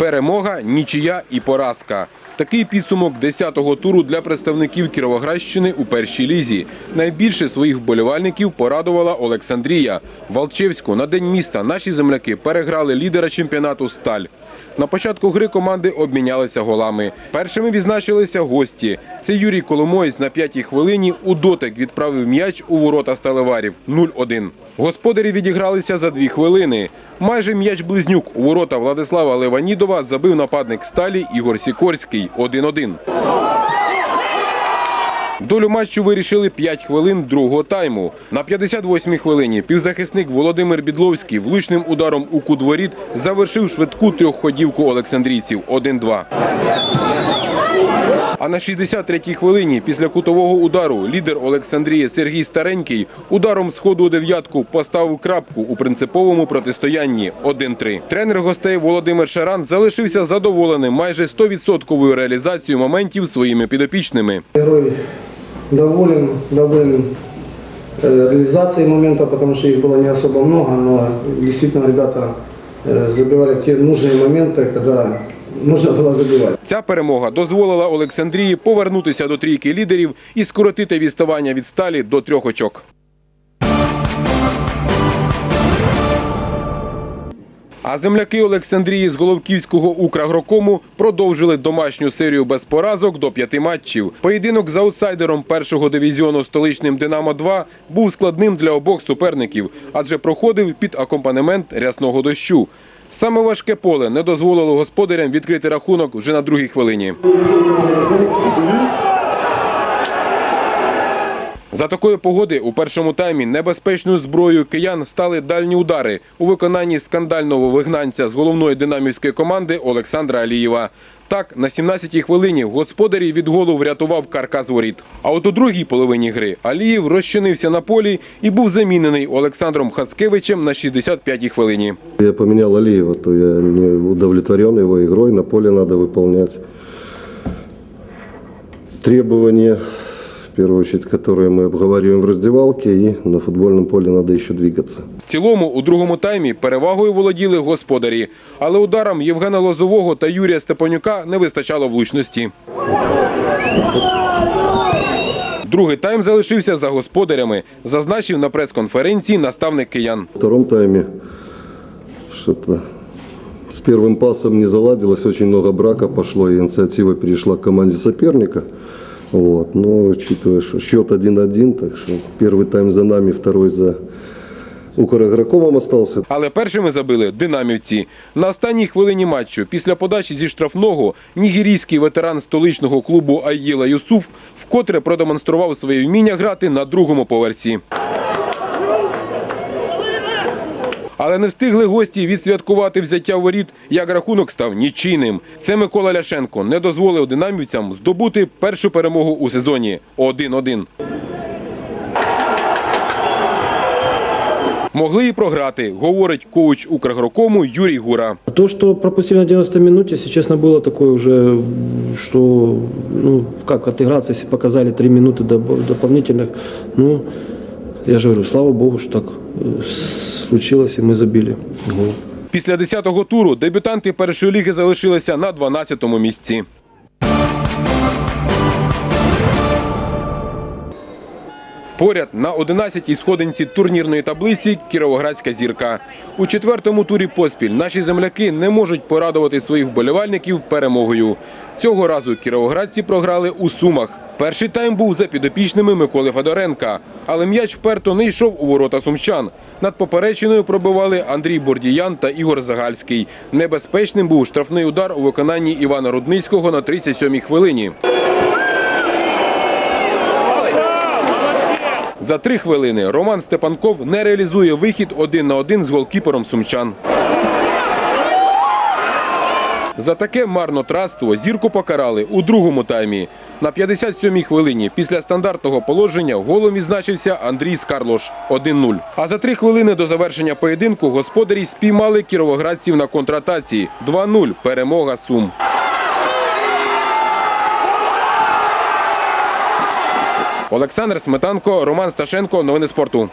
Перемога, нічия і поразка. Такий підсумок 10-го туру для представників Кіровоградщини у першій лізі. Найбільше своїх вболівальників порадувала Олександрія. Валчевську на день міста наші земляки переграли лідера чемпіонату Сталь. На початку гри команди обмінялися голами. Першими відзначилися гості. Це Юрій Коломоєць на п'ятій хвилині у дотик відправив м'яч у ворота сталеварів 0-1. Господарі відігралися за дві хвилини. Майже м'яч близнюк у ворота Владислава Леванідова забив нападник сталі Ігор Сікорський 1-1. Долю матчу вирішили 5 хвилин другого тайму. На 58-й хвилині півзахисник Володимир Бідловський влучним ударом у кут воріт завершив швидку трьохходівку олександрійців 1-2. А на 63-й хвилині після кутового удару лідер Олександрії Сергій Старенький ударом з ходу у дев'ятку поставив крапку у принциповому протистоянні 1-3. Тренер гостей Володимир Шаран залишився задоволеним майже 100% реалізацією моментів своїми підопічними Герой доволен, доволен э, реализацией момента, потому что их было не особо много, но действительно ребята э, забивали в те нужные моменты, когда нужно было забивать. Ця перемога дозволила Олександрії повернутися до трійки лідерів і скоротити відставання від сталі до трьох очок. А земляки Олександрії з Головківського Украгрокому продовжили домашню серію без поразок до п'яти матчів. Поєдинок з аутсайдером першого дивізіону столичним Динамо-2 був складним для обох суперників, адже проходив під акомпанемент рясного дощу. Саме важке поле не дозволило господарям відкрити рахунок вже на другій хвилині. За такої погоди у першому таймі небезпечною зброєю киян стали дальні удари у виконанні скандального вигнанця з головної динамівської команди Олександра Алієва. Так, на 17-й хвилині господарі від голу врятував каркас воріт. А от у другій половині гри Алієв розчинився на полі і був замінений Олександром Хацкевичем на 65-й хвилині. Я поменял Алиева, то я не удовлетворен его игрой. На поле надо выполнять требования, в первую очередь, которые мы обговариваем в раздевалке, и на футбольном поле надо еще двигаться. В цілому у другому таймі перевагою володіли господарі, але ударам Євгена Лозового та Юрія Степанюка не вистачало влучності. Другий тайм залишився за господарями, зазначив на прес-конференції наставник киян. В втором тайме что-то с первым пасом не заладилось, очень много брака пошло, и инициатива перешла к команде соперника. Вот. Но учитывая, что счет 1-1, так что первый тайм за нами, второй за Украгрокомом остался. Але першими забили динамівці. На останній хвилині матчу після подачі зі штрафного нігерійський ветеран столичного клубу Аїла Юсуф вкотре продемонстрував своє вміння грати на другому поверсі. Але не встигли гості відсвяткувати взяття воріт, як рахунок став нічийним. Це Микола Ляшенко не дозволив динамівцям здобути першу перемогу у сезоні 1-1. Могли і програти, говорить коуч Укргрокому Юрій Гура. То, что пропустили на 90 минуте, если честно, было такое уже, что, ну, как отыграться, если показали 3 минуты доб- дополнительных. Ну, я же говорю, слава богу, что так э, случилось, и мы забили гол. Після 10-го туру дебютанти першої ліги залишилися на 12-му місці. Поряд на 11-й сходинці турнірної таблиці Кіровоградська зірка. У четвертому турі поспіль наші земляки не можуть порадувати своїх вболівальників перемогою. Цього разу кіровоградці програли у Сумах. Перший тайм був за підопічними Миколи Федоренка, але м'яч вперто не йшов у ворота сумчан. Над поперечиною пробивали Андрій Бордіян та Ігор Загальський. Небезпечним був штрафний удар у виконанні Івана Рудницького на 37-й хвилині. За три хвилини Роман Степанков не реалізує вихід один на один з голкіпером сумчан. За таке марнотратство зірку покарали у другому таймі. На 57-й хвилині після стандартного положення голом відзначився Андрій Скарлош 1-0. А за три хвилини до завершення поєдинку господарі спіймали кіровоградців на контратації 2-0. Перемога Сум. Олександр Сметанко, Роман Сташенко. Новини спорту.